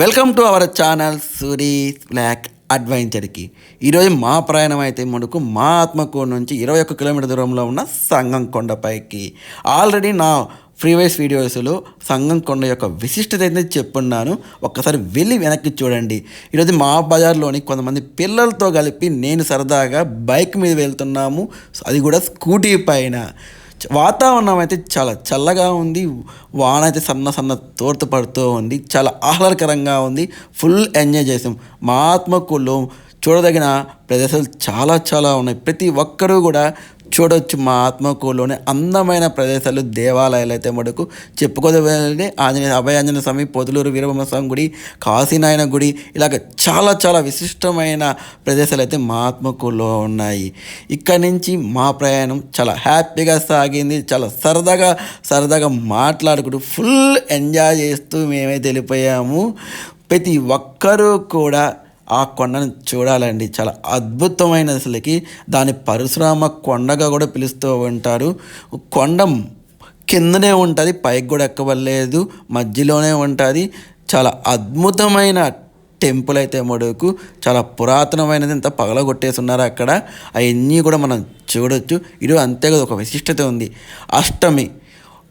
Welcome to our channel Suri black అడ్వెంచర్కి ఈరోజు మా ప్రయాణం అయితే మనకు మా ఆత్మకూరు నుంచి ఇరవై ఒక్క కిలోమీటర్ దూరంలో ఉన్న సంగం కొండపైకి. ఆల్రెడీ నా ఫ్రీవైస్ వీడియోస్లో సంగం కొండ యొక్క విశిష్టత అయితే చెప్పున్నాను. ఒక్కసారి వెళ్ళి వెనక్కి చూడండి. ఈరోజు మా బజార్లోని కొంతమంది పిల్లలతో కలిపి నేను సరదాగా బైక్ మీద వెళ్తున్నాము. అది కూడా స్కూటీ పైన. వాతావరణం అయితే చాలా చల్లగా ఉంది. వాన అయితే సన్న సన్న తోర్త పడుతూ ఉంది. చాలా ఆహ్లాదకరంగా ఉంది. ఫుల్ ఎంజాయ్ చేసాం. మా ఆత్మకుల్లో చూడదగిన ప్రదేశాలు చాలా చాలా ఉన్నాయి. ప్రతి ఒక్కరూ కూడా చూడొచ్చు మా ఆత్మకూరులోని అందమైన ప్రదేశాలు దేవాలయాలు అయితే మటుకు చెప్పుకోదగినవి. ఆంజనేయ అభయాంజనేయ స్వామి పొదులూరు వీరబ్రహ్మస్వామి గుడి కాశీనాయన గుడి ఇలాగ చాలా చాలా విశిష్టమైన ప్రదేశాలు అయితే మా ఆత్మకూరులో ఉన్నాయి. ఇక్కడి నుంచి మా ప్రయాణం చాలా హ్యాపీగా సాగింది. చాలా సరదాగా సరదాగా మాట్లాడుకుంటూ ఫుల్ ఎంజాయ్ చేస్తూ మేమైతే వెళ్ళిపోయాము. ప్రతి ఒక్కరూ కూడా ఆ కొండను చూడాలండి. చాలా అద్భుతమైన అసలుకి దాని పరశురామ కొండగా కూడా పిలుస్తూ ఉంటారు. కొండ కిందనే ఉంటుంది పైకి కూడా ఎక్కవలేదు మధ్యలోనే ఉంటుంది. చాలా అద్భుతమైన టెంపుల్ అయితే మడుకు. చాలా పురాతనమైనది ఇంత పగలగొట్టేసి ఉన్నారు అక్కడ. అవన్నీ కూడా మనం చూడొచ్చు. ఇది అంతేకాదు ఒక విశిష్టత ఉంది. అష్టమి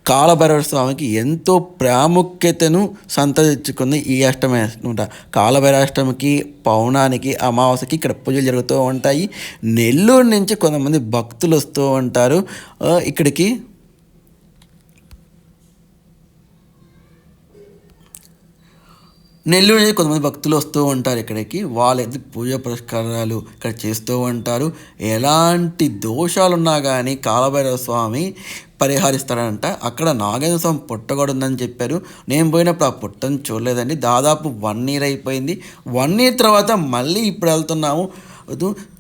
కాలభైరవ స్వామికి ఎంతో ప్రాముఖ్యతను సంతరించుకుంది ఈ అష్టమి అనమాట. కాలభైరవాష్టమికి పౌనానికి అమావాస్యకి ఇక్కడ పూజలు జరుగుతూ ఉంటాయి. నెల్లూరు నుంచి కొంతమంది భక్తులు వస్తూ ఉంటారు. ఇక్కడికి నెల్లూరు నుంచి కొంతమంది భక్తులు వస్తూ ఉంటారు ఇక్కడికి. వాళ్ళైతే పూజ పురస్కారాలు ఇక్కడ చేస్తూ ఉంటారు. ఎలాంటి దోషాలున్నా కానీ కాలభైరవ స్వామి పరిహరిస్తాడంట. అక్కడ నాగేంద్ర స్వామి పుట్ట కూడా ఉందని చెప్పారు. నేను పోయినప్పుడు ఆ పుట్టను చూడలేదండి. దాదాపు వన్ ఇయర్ అయిపోయింది. వన్ ఇయర్ తర్వాత మళ్ళీ ఇప్పుడు వెళ్తున్నాము.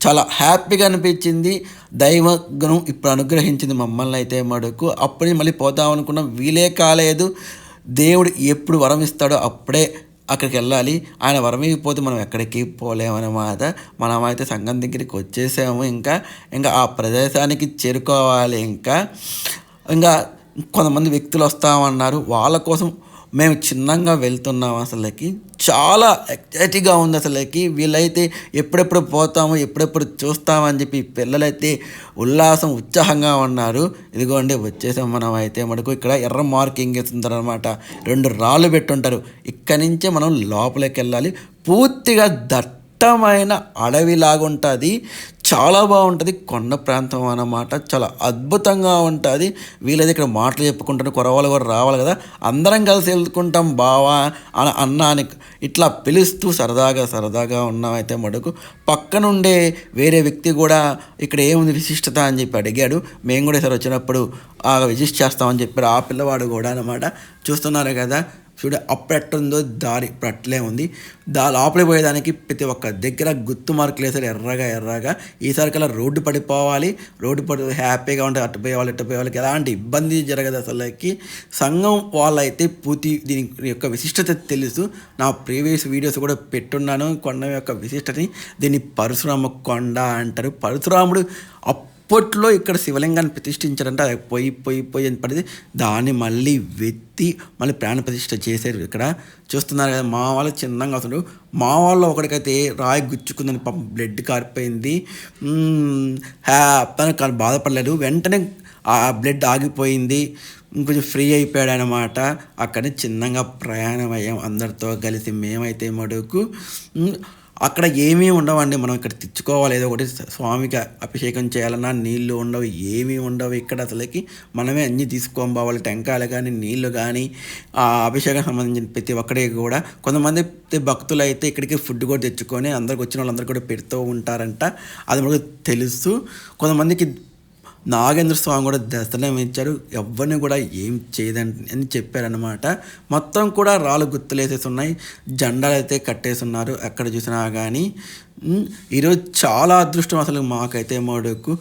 చాలా హ్యాపీగా అనిపించింది. దైవగుణం ఇప్పుడు అనుగ్రహించింది మమ్మల్ని అయితే మడుకు అప్పుడే మళ్ళీ పోదాం అనుకున్నాం. వీలే కాలేదు. దేవుడు ఎప్పుడు వరం ఇస్తాడో అప్పుడే అక్కడికి వెళ్ళాలి. ఆయన వరం ఇవ్వకపోతే మనం ఎక్కడికి పోలేమన్నమాట మనం అయితే సంఘం దగ్గరికి వచ్చేసాము. ఇంకా ఇంకా ఆ ప్రదేశానికి చేరుకోవాలి. ఇంకా ఇంకా కొంతమంది వ్యక్తులు వస్తామన్నారు. వాళ్ళ కోసం మేము చిన్నంగా వెళ్తున్నాం అసలుకి. చాలా ఎక్సైటింగ్గా ఉంది అసలుకి. వీళ్ళైతే ఎప్పుడెప్పుడు పోతాము ఎప్పుడెప్పుడు చూస్తామని చెప్పి పిల్లలైతే ఉల్లాసం ఉత్సాహంగా ఉన్నారు. ఇదిగోండి వచ్చేసాం మనం అయితే మనకు ఇక్కడ ఎర్ర మార్కింగ్ వేస్తుంటారు అనమాట రెండు రాళ్ళు పెట్టుంటారు. ఇక్కడి నుంచే మనం లోపలికి వెళ్ళాలి పూర్తిగా దట్టమైన అడవిలాగా ఉంటుంది చాలా బాగుంటుంది. కొండ ప్రాంతం అన్నమాట. చాలా అద్భుతంగా ఉంటుంది. వీళ్ళది ఇక్కడ మాటలు చెప్పుకుంటారు కొరవాళ్ళు కూడా రావాలి కదా. అందరం కలిసి వెళ్తుకుంటాం బావా అని అన్నానికి ఇట్లా పిలుస్తూ సరదాగా సరదాగా ఉన్నామైతే మటుకు. పక్కనుండే వేరే వ్యక్తి కూడా ఇక్కడ ఏముంది విశిష్టత అని చెప్పి అడిగాడు. మేము కూడా సరే వచ్చినప్పుడు ఆ విజిట్ చేస్తామని చెప్పారు ఆ పిల్లవాడు కూడా అనమాట చూస్తున్నారు కదా. చూడ అప్పుడెట్టుందో దారి ఇప్పుడు అట్లే ఉంది. దా లోపలికి పోయేదానికి ప్రతి ఒక్క దగ్గర గుర్తు మార్కులు వేసారు ఎర్రగా ఎర్రగా. ఈసారి కల్లా రోడ్డు పడిపోవాలి రోడ్డు పడి హ్యాపీగా ఉంటే అటు పోయే వాళ్ళు ఇటు పోయే వాళ్ళకి ఎలాంటి ఇబ్బంది జరగదు అసలుకి. సంఘం వాళ్ళైతే పూర్తి దీని యొక్క విశిష్టత తెలుసు. నా ప్రీవియస్ వీడియోస్ కూడా పెట్టున్నాను. కొండ యొక్క విశిష్టతని దీన్ని పరశురామ కొండ అంటారు. పరశురాముడు అప్పట్లో ఇక్కడ శివలింగాన్ని ప్రతిష్ఠించారంటే అది పోయి పోయి పోయి అని పడింది. దాన్ని మళ్ళీ వెత్తి మళ్ళీ ప్రాణ ప్రతిష్ఠ చేశారు ఇక్కడ. చూస్తున్నారు కదా మా వాళ్ళు చిన్నగా వస్తుండ్రు. మా వాళ్ళు ఒకడికైతే రాయి గుచ్చుకుందని పాపం బ్లడ్ కారిపోయింది. హ్యాపీ కానీ బాధపడలేదు. వెంటనే ఆ బ్లడ్ ఆగిపోయింది. ఇంకొంచెం ఫ్రీ అయిపోయాడు అనమాట అక్కడి చిన్నగా ప్రయాణం అయ్యాం అందరితో కలిసి. మేమైతే మడుకు అక్కడ ఏమీ ఉండవండి. మనం ఇక్కడ తెచ్చుకోవాలి. ఏదో ఒకటి స్వామికి అభిషేకం చేయాలన్నా నీళ్ళు ఉండవు ఏమీ ఉండవు. ఇక్కడ అసలుకి మనమే అన్నీ తీసుకొని పోవాలి. టెంకాయలు కానీ నీళ్ళు కానీ ఆ అభిషేకం సంబంధించిన ప్రతి ఒక్కరికి కూడా కొంతమంది భక్తులు అయితే ఇక్కడికి ఫుడ్ కూడా తెచ్చుకొని అందరికి వచ్చిన వాళ్ళందరూ కూడా పెడుతూ ఉంటారంట. అది మనకు తెలుసు. కొంతమందికి నాగేంద్ర స్వామి కూడా దర్శనం ఇచ్చారు. ఎవరిని కూడా ఏం చేయదని అని చెప్పారనమాట మొత్తం కూడా రాళ్ళు గుర్తులేసేసి ఉన్నాయి జెండాలు అయితే కట్టేసి ఉన్నారు ఎక్కడ చూసినా కానీ ఈరోజు చాలా అదృష్టం అసలు మాకైతే మోడకు.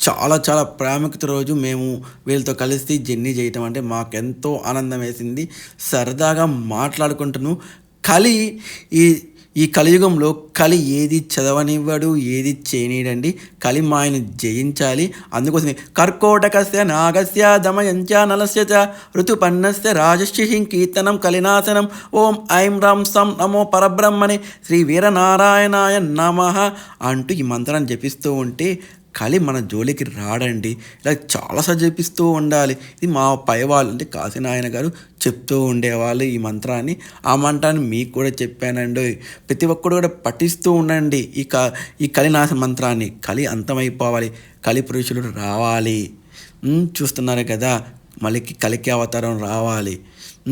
చాలా చాలా ప్రాముఖ్యత రోజు మేము వీళ్ళతో కలిసి జర్నీ చేయటం అంటే మాకెంతో ఆనందం వేసింది. సరదాగా మాట్లాడుకుంటున్నాను కలి ఈ ఈ కలియుగంలో కలి ఏది చదవనివ్వడు ఏది చేయనీడండి కలి మాయను జయించాలి. అందుకోసమే కర్కోటకస్య నాగస్య దమయంచ నలస్య చ ఋతుపన్నస్య రాజశ్రీ కీర్తనం కలినాశనం. ఓం ఐం రాం సం నమో పరబ్రహ్మణి. శ్రీ వీరనారాయణాయ నమ అంటూ ఈ మంత్రాన్ని జపిస్తూ ఉంటే కలి మన జోలికి రాడండి. ఇలా చాలాసార్లు జపిస్తూ ఉండాలి. ఇది మా పై వాళ్ళు అంటే కాశీనాయన గారు చెప్తూ ఉండేవాళ్ళు ఈ మంత్రాన్ని. ఆ మంత్రాన్ని మీకు కూడా చెప్పానండి. ప్రతి ఒక్కరు కూడా పఠిస్తూ ఉండండి ఈ క ఈ కలినాశ మంత్రాన్ని. కలి అంతమైపోవాలి. కలి పురుషులు రావాలి. చూస్తున్నారు కదా. మళ్ళీ కలికి అవతారం రావాలి.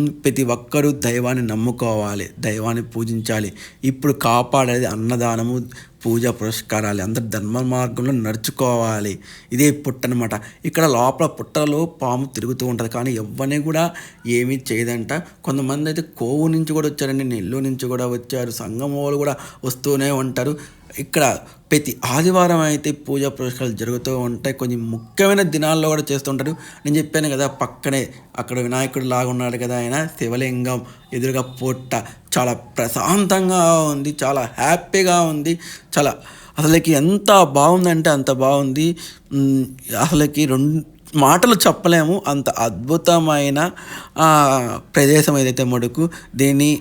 ప్రతి ఒక్కరూ దైవాన్ని నమ్ముకోవాలి. దైవాన్ని పూజించాలి. ఇప్పుడు కాపాడేది అన్నదానము పూజ పురస్కారాలు అందరు ధర్మ మార్గంలో నడుచుకోవాలి. ఇదే పుట్ట అనమాట ఇక్కడ లోపల పుట్టలో పాము తిరుగుతూ ఉంటుంది. కానీ ఎవరిని కూడా ఏమీ చేయదంట. కొంతమంది అయితే కోవు నుంచి కూడా వచ్చారండి. నెల్లూరు నుంచి కూడా వచ్చారు. సంగం వాళ్ళు కూడా వస్తూనే ఉంటారు. ఇక్కడ ప్రతి ఆదివారం అయితే పూజా పురస్కారాలు జరుగుతూ ఉంటాయి. కొన్ని ముఖ్యమైన దినాల్లో కూడా చేస్తుంటారు నేను చెప్పాను కదా పక్కనే అక్కడ వినాయకుడు లాగా ఉన్నాడు కదా ఆయన శివలింగం ఎదురుగా పొట్ట చాలా ప్రశాంతంగా ఉంది చాలా హ్యాపీగా ఉంది చాలా అసలుకి ఎంత బాగుందంటే అంత బాగుంది. అసలుకి రెండు మాటలు చెప్పలేము. అంత అద్భుతమైన ప్రదేశం ఏదైతే మడుకు దీన్ని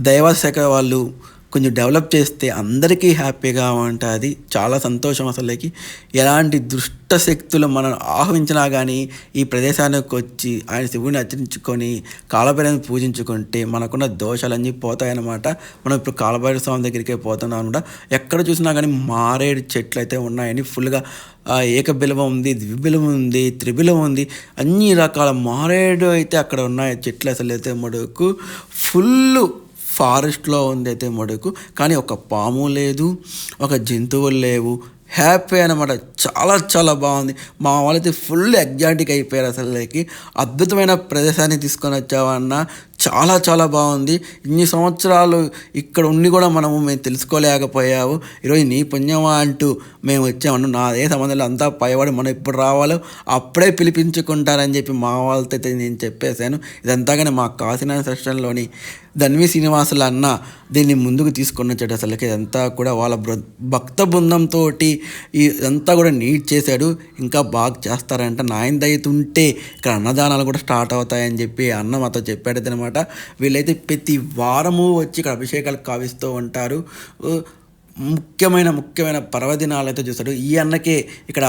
దైవశాఖ వాళ్ళు కొంచెం డెవలప్ చేస్తే అందరికీ హ్యాపీగా ఉంటుంది. చాలా సంతోషం అసలుకి. ఎలాంటి దుష్ట శక్తులు మనం ఆహ్వించినా కానీ ఈ ప్రదేశానికి వచ్చి ఆయన శివుని అర్చించుకొని కాలభైరవని పూజించుకుంటే మనకున్న దోషాలన్నీ పోతాయన్నమాట. మనం ఇప్పుడు కాలభైరవ స్వామి దగ్గరికే పోతున్నాం కూడా ఎక్కడ చూసినా కానీ మారేడు చెట్లు అయితే ఉన్నాయని ఫుల్గా ఆ, ఏకబిలవం ఉంది ద్విబిలం ఉంది త్రిబిలం ఉంది. అన్ని రకాల మారేడు అయితే అక్కడ ఉన్నాయి. చెట్లు అసలు అయితే మడుకు. ఫుల్ ఫారెస్ట్లో ఉంది అయితే మడుకు కానీ ఒక పాము లేదు ఒక జంతువులు లేవు. హ్యాపీ అనమాట చాలా చాలా బాగుంది. మా వాళ్ళైతే ఫుల్ ఎగ్జాటిక్ అయిపోయారు అసలుకి. అద్భుతమైన ప్రదేశాన్ని తీసుకొని వచ్చావన్న చాలా చాలా బాగుంది. ఇన్ని సంవత్సరాలు ఇక్కడ ఉండి కూడా మనము మేము తెలుసుకోలేకపోయావు. ఈరోజు నీ పుణ్యమా అంటూ మేము వచ్చామను నా ఏ సంబంధాలు అంతా పైవాడు మనం ఎప్పుడు రావాలో అప్పుడే పిలిపించుకుంటారని చెప్పి మా వాళ్ళతో అయితే నేను చెప్పేశాను. ఇదంతా కానీ మా కాసిన సెషన్లోని ధన్వి శ్రీనివాసులు అన్న దీన్ని ముందుకు తీసుకొని చెడు అసలుకి ఇదంతా కూడా వాళ్ళ బృ- భక్త బృందంతో ఇదంతా కూడా నీట్ చేశాడు. ఇంకా బాగా చేస్తారంట. నాయన దయతుంటే ఇక్కడ అన్నదానాలు కూడా స్టార్ట్ అవుతాయని చెప్పి అన్న మాతో చెప్పాడు అనమాట వీళ్ళైతే ప్రతి వారము వచ్చి ఇక్కడ అభిషేకాలు కావిస్తూ ఉంటారు. ముఖ్యమైన ముఖ్యమైన పర్వదినాలు అయితే చూస్తాడు ఈ అన్నకే ఇక్కడ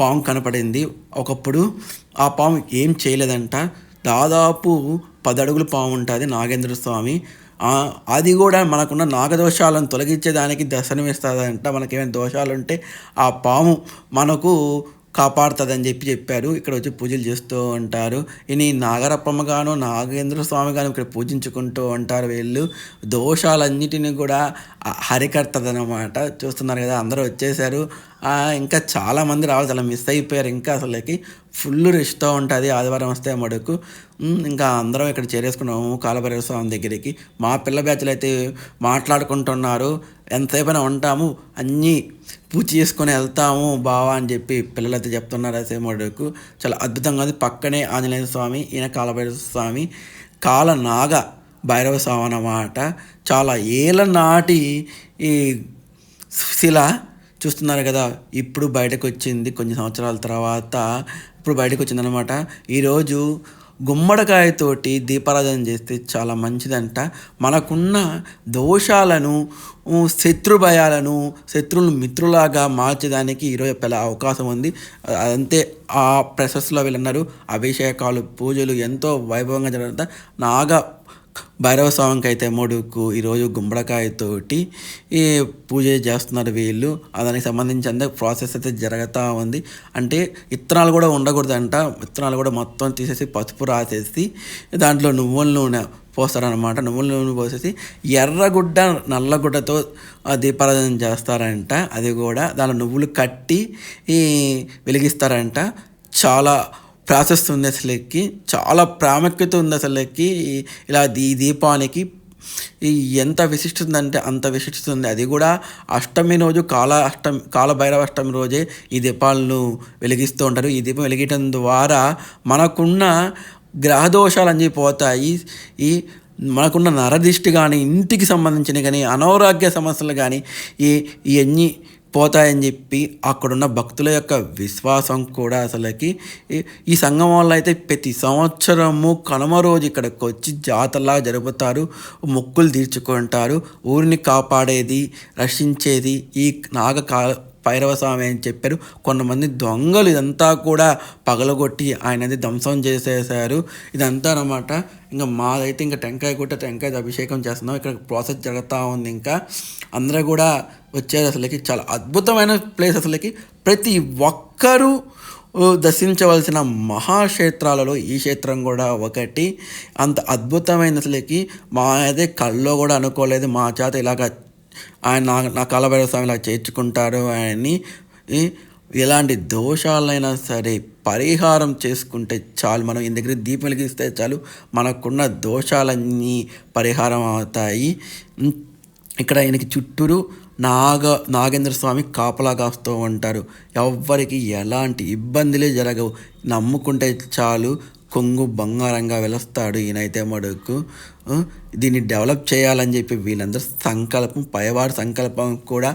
పాము కనపడింది. ఒకప్పుడు ఆ పాము ఏం చేయలేదంట. దాదాపు పది అడుగుల పాము ఉంటుంది నాగేంద్ర స్వామి. అది కూడా మనకున్న నాగదోషాలను తొలగించేదానికి దర్శనమిస్తుందంట. మనకేమైనా దోషాలు ఉంటే ఆ పాము మనకు కాపాడుతుందని చెప్పి చెప్పారు. ఇక్కడ వచ్చి పూజలు చేస్తూ ఉంటారు. ఇని నాగరప్పమ్మ గాను నాగేంద్ర స్వామి గాను ఇక్కడ పూజించుకుంటూ ఉంటారు వీళ్ళు. దోషాలన్నిటిని కూడా హరికర్తదనమాట చూస్తున్నారు కదా అందరూ వచ్చేసారు. ఇంకా చాలామంది రావాలి చాలా మిస్ అయిపోయారు. ఇంకా అసలుకి ఫుల్ రిష్తో ఉంటుంది. ఆదివారం వస్తే మడుకు. ఇంకా అందరం ఇక్కడ చేరేసుకున్నాము కాలభైరవ స్వామి దగ్గరికి. మా పిల్ల బ్యాచ్లు అయితే మాట్లాడుకుంటున్నారు. ఎంతసేపైనా ఉంటాము అన్నీ పూజ చేసుకొని వెళ్తాము బావా అని చెప్పి పిల్లలైతే చెప్తున్నారు అసేమడుకు చాలా అద్భుతంగా ఉంది. పక్కనే ఆంజనేయ స్వామి ఈయన కాలభైరవ స్వామి కాల నాగ భైరవ స్వామి అన్నమాట. చాలా ఏళ్ళ నాటి ఈ శిల చూస్తున్నారు కదా ఇప్పుడు బయటకు వచ్చింది. కొన్ని సంవత్సరాల తర్వాత ఇప్పుడు బయటకు వచ్చిందనమాట ఈరోజు గుమ్మడికాయతోటి దీపారాధన చేస్తే చాలా మంచిదంట. మనకున్న దోషాలను శత్రుభయాలను శత్రు భయాలను శత్రువులను మిత్రులాగా మార్చడానికి ఈరోజు పెద్ద అవకాశం ఉంది. అంతే ఆ ప్రాసెస్లో వీళ్ళన్నారు అభిషేకాలు పూజలు ఎంతో వైభవంగా జరగడంతో నాగ భైరవ స్వామికి అయితే మూడుకు ఈరోజు గుమ్మడికాయతోటి ఈ పూజ చేస్తున్నారు వీళ్ళు. దానికి సంబంధించి అంత ప్రాసెస్ అయితే జరుగుతూ ఉంది. అంటే విత్తనాలు కూడా ఉండకూడదంట. విత్తనాలు కూడా మొత్తం తీసేసి పసుపు రాసేసి దాంట్లో నువ్వుల నూనె పోస్తారనమాట నువ్వుల నూనె పోసేసి ఎర్రగుడ్డ నల్లగుడ్డతో దీపారాధన చేస్తారంట. అది కూడా దాని నువ్వులు కట్టి ఈ వెలిగిస్తారంట. చాలా ప్రాసెస్ ఉంది అసలుకి చాలా ప్రాముఖ్యత ఉంది అసలుకి ఇలా ఈ దీపానికి ఈ ఎంత విశిష్టత ఉందంటే అంత విశిష్టత ఉంది అది కూడా అష్టమి రోజు కాల అష్టమి కాలభైరవ అష్టమి రోజే ఈ దీపాలను వెలిగిస్తూ ఉంటారు. ఈ దీపం వెలిగించడం ద్వారా మనకున్న గ్రహదోషాలు అన్నీ పోతాయి. ఈ మనకున్న నరదిష్టి కానీ ఇంటికి సంబంధించిన కానీ అనారోగ్య సమస్యలు కానీ ఈ ఇవన్నీ పోతాయని చెప్పి అక్కడున్న భక్తుల యొక్క విశ్వాసం కూడా అసలుకి ఈ- ఈ సంఘం వల్ల అయితే ప్రతి సంవత్సరము కనుమ రోజు ఇక్కడికి వచ్చి జాతరలా జరుపుతారు మొక్కులు తీర్చుకుంటారు ఊరిని కాపాడేది రక్షించేది ఈ నాగ భైరవస్వామి అని చెప్పారు. కొంతమంది దొంగలు ఇదంతా కూడా పగలగొట్టి ఆయనది ధ్వంసం చేసేసారు ఇదంతా అనమాట ఇంకా మాదైతే ఇంకా టెంకాయ కొట్ట టెంకాయ అభిషేకం చేస్తున్నాం. ఇక్కడ ప్రాసెస్ జరుగుతూ ఉంది ఇంకా. అందరూ కూడా వచ్చారు అసలుకి. చాలా అద్భుతమైన ప్లేస్ అసలుకి. ప్రతి ఒక్కరూ దర్శించవలసిన మహాక్షేత్రాలలో ఈ క్షేత్రం కూడా ఒకటి. అంత అద్భుతమైన అసలుకి. మా అయితే కల్లో కూడా అనుకోలేదు. మా చేత ఇలాగ ఆయన నా నా కాలభైరవ స్వామి ఇలా చేర్చుకుంటారు ఆయన్ని ఎలాంటి దోషాలైనా సరే పరిహారం చేసుకుంటే చాలు. మనం ఈ దగ్గర దీపం వెలిగిస్తే చాలు. మనకున్న దోషాలన్నీ పరిహారం అవుతాయి. ఇక్కడ ఆయనకి చుట్టూరు నాగ నాగేంద్ర స్వామి కాపలా కాస్తూ ఉంటారు. ఎవ్వరికి ఎలాంటి ఇబ్బందులే జరగవు. నమ్ముకుంటే చాలు. కొంగు బంగారంగా వెలుస్తాడు ఈయనైతే మడుకు దీన్ని డెవలప్ చేయాలని చెప్పి వీళ్ళందరూ సంకల్పం పైవాడి సంకల్పం కూడా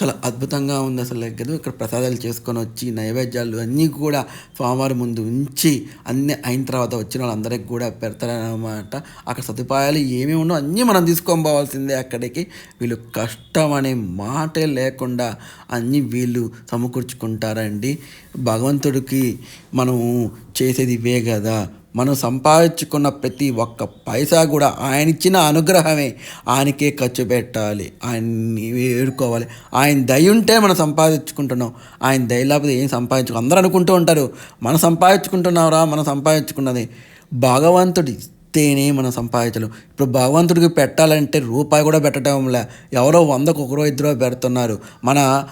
చాలా అద్భుతంగా ఉంది అసలు. కదా ఇక్కడ ప్రసాదాలు చేసుకొని వచ్చి నైవేద్యాలు అన్నీ కూడా స్వామివారి ముందు ఉంచి అన్నీ అయిన తర్వాత వచ్చిన వాళ్ళందరికీ కూడా పెడతారనమాట అక్కడ సదుపాయాలు ఏమేమి ఉండవు అన్నీ మనం తీసుకొని పోవాల్సిందే అక్కడికి. వీళ్ళు కష్టం అనే మాటే లేకుండా అన్నీ వీళ్ళు సమకూర్చుకుంటారండి. భగవంతుడికి మనము చేసేది ఇవే కదా. మనం సంపాదించుకున్న ప్రతి ఒక్క పైసా కూడా ఆయన ఇచ్చిన అనుగ్రహమే. ఆయనకే ఖర్చు పెట్టాలి. ఆయన్ని వేడుకోవాలి ఆయన దయ ఉంటే మనం సంపాదించుకుంటున్నాం. ఆయన దయ లేకపోతే ఏం సంపాదించుకో? అందరూ అనుకుంటూ ఉంటారు. మనం సంపాదించుకుంటున్నారా మనం సంపాదించుకున్నది. భగవంతుడి ఇస్తేనే మనం సంపాదించలేం. ఇప్పుడు భగవంతుడికి పెట్టాలంటే రూపాయి కూడా పెట్టడంలే ఎవరో వందకు ఒకరో ఇద్దరో పెడుతున్నారు. మన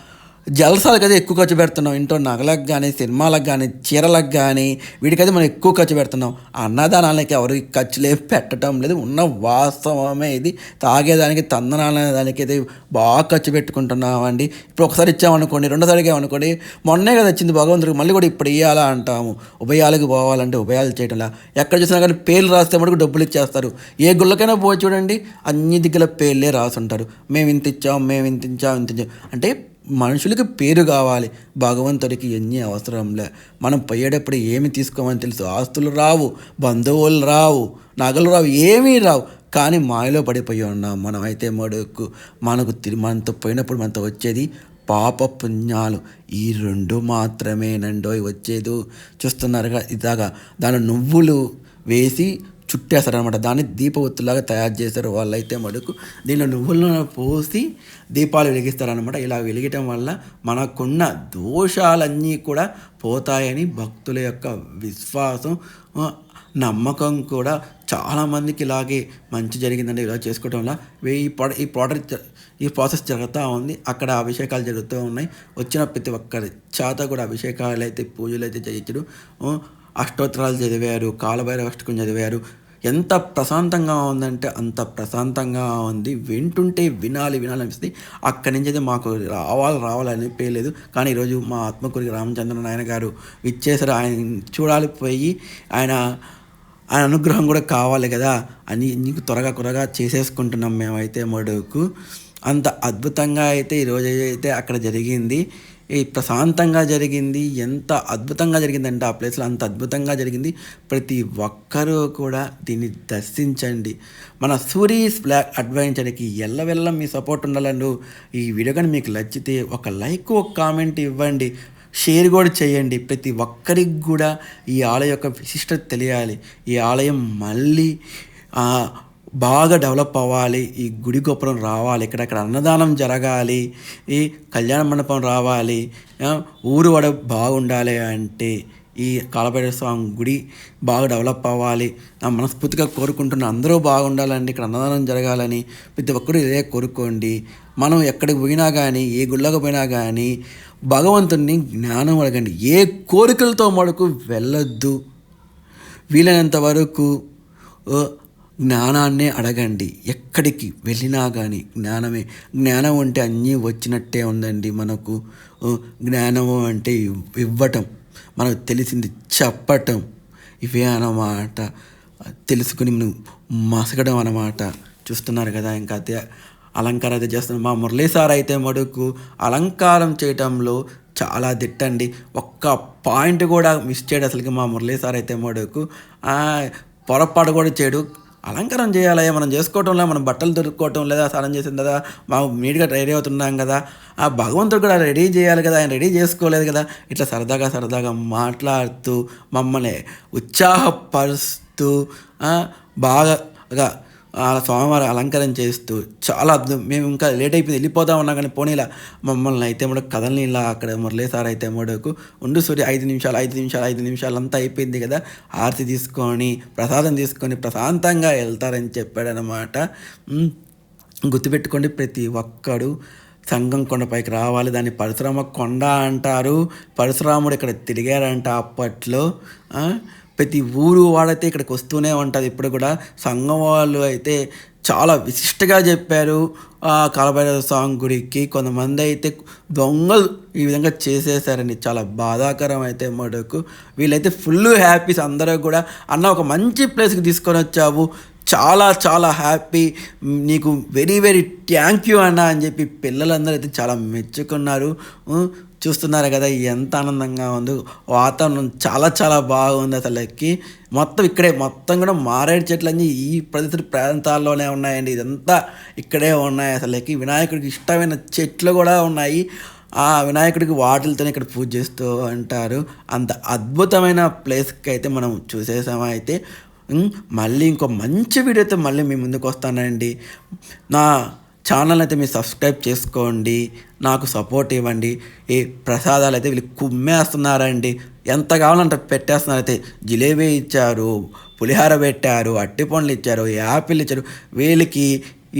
జలసాలకు అయితే ఎక్కువ ఖర్చు పెడుతున్నాం ఇంట్లో నగలకు కానీ సినిమాలకు కానీ చీరలకు కానీ వీటికైతే మనం ఎక్కువ ఖర్చు పెడుతున్నాం. అన్నదానాలకి ఎవరు ఖర్చు లేదు పెట్టడం లేదు. ఉన్న వాస్తవమే ఇది. తాగేదానికి తందనాలనే దానికి బాగా ఖర్చు పెట్టుకుంటున్నామండి. ఇప్పుడు ఒకసారి ఇచ్చామనుకోండి రెండోసారికి అనుకోండి మొన్నే కదా వచ్చింది భగవంతుడికి మళ్ళీ కూడా ఇప్పుడు ఇవ్వాలా అంటాము. ఉభయాలకు పోవాలంటే ఉభయాలు చేయడంలా ఎక్కడ చూసినా కానీ పేర్లు రాస్తే మటుకు డబ్బులు ఇచ్చేస్తారు. ఏ గుళ్ళకైనా పోయి చూడండి అన్ని దిక్కుల పేర్లే రాసుంటారు. మేము ఇంత ఇచ్చాం మేము ఇంత ఇచ్చాం ఇంత ఇచ్చాం. అంటే మనుషులకి పేరు కావాలి. భగవంతుడికి ఎన్ని అవసరంలే. మనం పోయేటప్పుడు ఏమి తీసుకోమని తెలుసు. ఆస్తులు రావు బంధువులు రావు నగలు రావు ఏమీ రావు. కానీ మాయలో పడిపోయి ఉన్నాం. మనం అయితే మడుకు మనకు తిరి మనతో పోయినప్పుడు మనతో వచ్చేది పాప పుణ్యాలు. ఈ రెండు మాత్రమేనండోయ్ వచ్చేది. చూస్తున్నారుగా ఇదాగా దాని నువ్వులు వేసి చుట్టేస్తారనమాట దాన్ని దీపవత్తులాగా తయారు చేస్తారు వాళ్ళైతే మడుకు దీనిలో నువ్వులను పోసి దీపాలు వెలిగిస్తారనమాట ఇలా వెలిగటం వల్ల మనకున్న దోషాలన్నీ కూడా పోతాయని భక్తుల యొక్క విశ్వాసం నమ్మకం కూడా చాలామందికి ఇలాగే మంచి జరిగిందండి ఇలా చేసుకోవడం వల్ల. వే- ఈ ప్రొడ ఈ ప్రోడక్ట్ ఈ ప్రాసెస్ జరుగుతూ ఉంది. అక్కడ అభిషేకాలు జరుగుతూ ఉన్నాయి. వచ్చిన ప్రతి ఒక్కరి చేత కూడా అభిషేకాలు అయితే పూజలు అయితే చేయించడం అష్టోత్తరాలు చదివారు కాలభైరవ అష్టకం చదివారు. ఎంత ప్రశాంతంగా ఉందంటే అంత ప్రశాంతంగా ఉంది. వింటుంటే వినాలి వినాలి అనిపిస్తుంది. అక్కడి నుంచి అయితే మాకు రావాలి రావాలని పేలేదు కానీ ఈరోజు మా ఆత్మకూరి రామచంద్ర నాయన గారు విచ్చేసారు ఆయన చూడాలి పోయి ఆయన ఆయన అనుగ్రహం కూడా కావాలి కదా అని నీకు త్వరగా త్వరగా చేసేసుకుంటున్నాం మేమైతే మడుకు. అంత అద్భుతంగా అయితే ఈరోజు అయితే అక్కడ జరిగింది. ఈ ప్రశాంతంగా జరిగింది ఎంత అద్భుతంగా జరిగిందంటే ఆ ప్లేస్లో అంత అద్భుతంగా జరిగింది. ప్రతి ఒక్కరూ కూడా దీన్ని దర్శించండి. మన సూరీస్ బ్లాక్ అడ్వెంచర్కి ఎల్లవెల్ల మీ సపోర్ట్ ఉండాలండు ఈ వీడియో కానీ మీకు నచ్చితే ఒక లైక్ ఒక కామెంట్ ఇవ్వండి. షేర్ కూడా చేయండి. ప్రతి ఒక్కరికి కూడా ఈ ఆలయం యొక్క విశిష్టత తెలియాలి. ఈ ఆలయం మళ్ళీ బాగా డెవలప్ అవ్వాలి ఈ గుడి గోపురం రావాలి ఇక్కడక్కడ అన్నదానం జరగాలి ఈ కళ్యాణ మండపం రావాలి ఊరు వాడ బాగుండాలి అంటే ఈ కాలభైరవ స్వామి గుడి బాగా డెవలప్ అవ్వాలి. నా మనస్ఫూర్తిగా కోరుకుంటున్న అందరూ బాగుండాలండి ఇక్కడ అన్నదానం జరగాలని ప్రతి ఒక్కరూ ఇదే కోరుకోండి. మనం ఎక్కడికి పోయినా కానీ ఏ గుళ్ళకు పోయినా కానీ భగవంతుని జ్ఞానం అడగండి. ఏ కోరికలతో మడుకు వెళ్ళొద్దు. వీలైనంత వరకు జ్ఞానాన్నే అడగండి. ఎక్కడికి వెళ్ళినా కానీ జ్ఞానమే. జ్ఞానం అంటే అన్నీ వచ్చినట్టే ఉందండి మనకు. జ్ఞానము అంటే ఇవ్వటం. మనకు తెలిసింది చెప్పటం. ఇవే అన్నమాట. తెలుసుకుని మసగడం అన్నమాట. చూస్తున్నారు కదా ఇంకా అదే అలంకారం అయితే చేస్తున్నారు మా మురళీ సార్ అయితే మడుకు అలంకారం చేయటంలో చాలా దిట్టండి. ఒక్క పాయింట్ కూడా మిస్ చేయడు అసలుకి మా మురళీ సార్ అయితే మడుకు పొరపాటు కూడా చేయడు. అలంకారం చేయాలి. మనం చేసుకోవటంలో మనం బట్టలు దొరుకుకోవటం లేదా స్నానం చేసిన కదా మనం నీట్గా రెడీ అవుతున్నాం కదా. ఆ భగవంతుడు కూడా రెడీ చేయాలి కదా. ఆయన రెడీ చేసుకోలేదు కదా. ఇట్లా సరదాగా సరదాగా మాట్లాడుతూ మమ్మల్ని ఉత్సాహపరుస్తూ బాగా ఆ స్వామివారి అలంకరణ చేస్తూ చాలా అద్భుతం. మేము ఇంకా లేట్ అయిపోయింది వెళ్ళిపోదాం అన్నా కానీ పోనీలా. మమ్మల్ని అయితే మడకు కథల్ని ఇలా అక్కడ మురళీసారి అయితే మడకు ఉండు సూర్య ఐదు నిమిషాలు ఐదు నిమిషాలు ఐదు నిమిషాలు అంతా అయిపోయింది కదా. ఆరతి తీసుకొని ప్రసాదం తీసుకొని ప్రశాంతంగా వెళ్తారని చెప్పాడనమాట గుర్తుపెట్టుకోండి ప్రతి ఒక్కడు సంఘం కొండపైకి రావాలి దాన్ని పరశురామ కొండ అంటారు. పరశురాముడు ఇక్కడ తిరిగారంట అప్పట్లో. ప్రతి ఊరు వాడైతే ఇక్కడికి వస్తూనే ఉంటుంది. ఇప్పుడు కూడా సంఘం వాళ్ళు అయితే చాలా విశిష్టగా చెప్పారు. కాలభైరవ స్వామి గుడికి కొంతమంది అయితే దొంగలు ఈ విధంగా చేసేసారండి చాలా బాధాకరం అయితే మటుకు. వీళ్ళైతే ఫుల్ హ్యాపీస్ అందరూ కూడా అన్న ఒక మంచి ప్లేస్కి తీసుకొని వచ్చావు. చాలా చాలా హ్యాపీ. నీకు వెరీ వెరీ థ్యాంక్ యూ అన్న అని చెప్పి పిల్లలందరూ అయితే చాలా మెచ్చుకున్నారు. చూస్తున్నారు కదా ఎంత ఆనందంగా ఉంది. వాతావరణం చాలా చాలా బాగుంది అసలుకి మొత్తం ఇక్కడే మొత్తం కూడా మారేడు చెట్లు అన్నీ ఈ పరిసర ప్రాంతాల్లోనే ఉన్నాయండి. ఇదంతా ఇక్కడే ఉన్నాయి అసలుకి వినాయకుడికి ఇష్టమైన చెట్లు కూడా ఉన్నాయి. ఆ వినాయకుడికి వాటిలతోనే ఇక్కడ పూజ చేస్తూ అంటారు అంత అద్భుతమైన ప్లేస్కి అయితే మనం చూసేసాము అయితే. మళ్ళీ ఇంకో మంచి వీడియోతో మళ్ళీ మీ ముందుకు వస్తానండి. నా ఛానల్ అయితే మీరు సబ్స్క్రైబ్ చేసుకోండి నాకు సపోర్ట్ ఇవ్వండి. ఈ ప్రసాదాలు అయితే వీళ్ళు కుమ్మేస్తున్నారండి. ఎంత కావాలంటే పెట్టేస్తున్నారు అయితే జిలేబీ ఇచ్చారు పులిహార పెట్టారు అట్టి పండ్లు ఇచ్చారు యాపిల్ ఇచ్చారు. వీళ్ళకి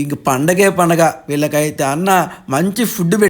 ఇంక పండగే పండగ వీళ్ళకైతే అన్న మంచి ఫుడ్